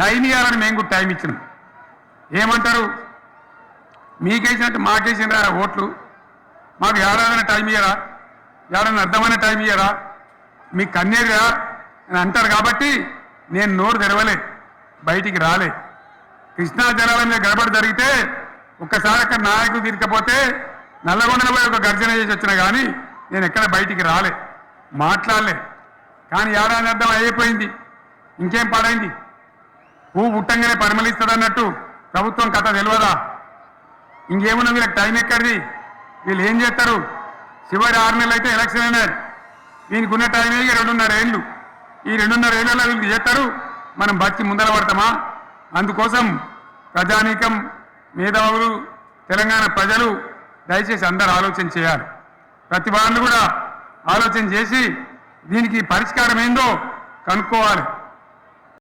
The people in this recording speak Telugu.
టైం ఇవ్వాలని మేము కూడా టైం ఇచ్చినాం. ఏమంటారు? మీకేసినట్టు మాకేసిన ఓట్లు? మాకు ఏడాదైనా టైం ఇయ్యరా? ఏడాది అర్థమైన టైం ఇయ్యరా? మీకు కన్నేరుగా అని అంటారు కాబట్టి నేను నోరు తెరవలే బయటికి రాలే. కృష్ణా జలాల మీద గడబడి జరిగితే ఒక్కసారి అక్కడ నాయకుడు తీరకపోతే నల్లగొండలో పోయి ఒక గర్జన చేసి వచ్చిన కానీ నేను ఎక్కడ బయటికి రాలే మాట్లాడలే. కానీ ఏడాది అర్థం అయిపోయింది. ఇంకేం పాడైంది? పువ్వు పుట్టంగానే పరిమళిస్తుంది అన్నట్టు ప్రభుత్వం కథ తెలియదా ఇంకేమున్నా వీళ్ళకి టైం ఎక్కడిది? వీళ్ళు ఏం చేస్తారు? చివరి ఆరు నెలలు అయితే ఎలక్షన్ అయినారు దీనికి ఉన్న టైం ఇక రెండున్నర ఏళ్ళు ఈ రెండున్నర ఏళ్ళలో వీళ్ళు చేస్తారు? మనం బతికి ముందర పడతామా? అందుకోసం ప్రజానీకం మేధావులు తెలంగాణ ప్రజలు దయచేసి అందరూ ఆలోచన చేయాలి. ప్రతి వాళ్ళు కూడా ఆలోచన చేసి దీనికి పరిష్కారం ఏందో కనుక్కోవాలి.